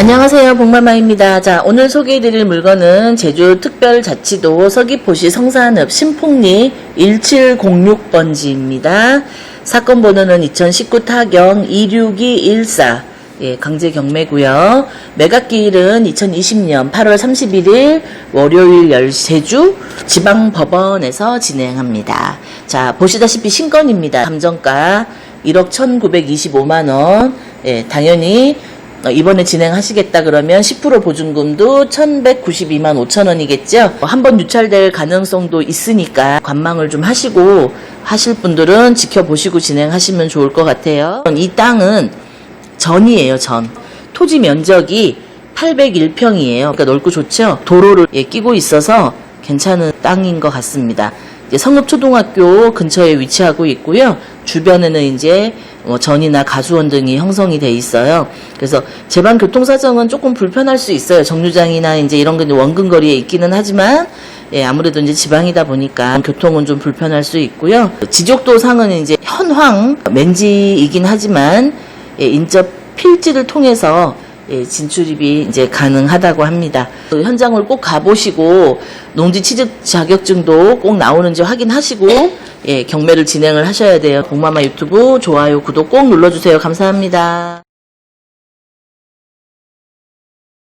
안녕하세요. 복마마입니다. 자, 오늘 소개해드릴 물건은 제주특별자치도 서귀포시 성산읍 신풍리 1706번지입니다. 사건 번호는 2019 타경 26214. 예, 강제 경매고요. 매각기일은 2020년 8월 31일 월요일 10세주 지방법원에서 진행합니다. 자, 보시다시피 신건입니다. 감정가 1억 1,925만 원. 예, 당연히 어, 이번에 진행하시겠다 그러면 10% 보증금도 1,192만 5천 원이겠죠. 한 번 유찰될 가능성도 있으니까 관망을 좀 하시고 하실 분들은 지켜보시고 진행하시면 좋을 것 같아요. 이 땅은 전이에요, 전. 토지 면적이 801평이에요. 그러니까 넓고 좋죠? 도로를 예, 끼고 있어서 괜찮은 땅인 것 같습니다. 성읍초등학교 근처에 위치하고 있고요. 주변에는 이제 뭐 전이나 가수원 등이 형성이 돼 있어요. 그래서 제방 교통 사정은 조금 불편할 수 있어요. 정류장이나 이제 이런 게 원근 거리에 있기는 하지만 예, 아무래도 이제 지방이다 보니까 교통은 좀 불편할 수 있고요. 지적도 상은 이제 현황 맨지이긴 하지만 예, 인접 필지를 통해서 예, 진출입이 이제 가능하다고 합니다. 그 현장을 꼭 가보시고 농지 취득 자격증도 꼭 나오는지 확인하시고 예, 경매를 진행을 하셔야 돼요. 복마마 유튜브 좋아요, 구독 꼭 눌러주세요. 감사합니다.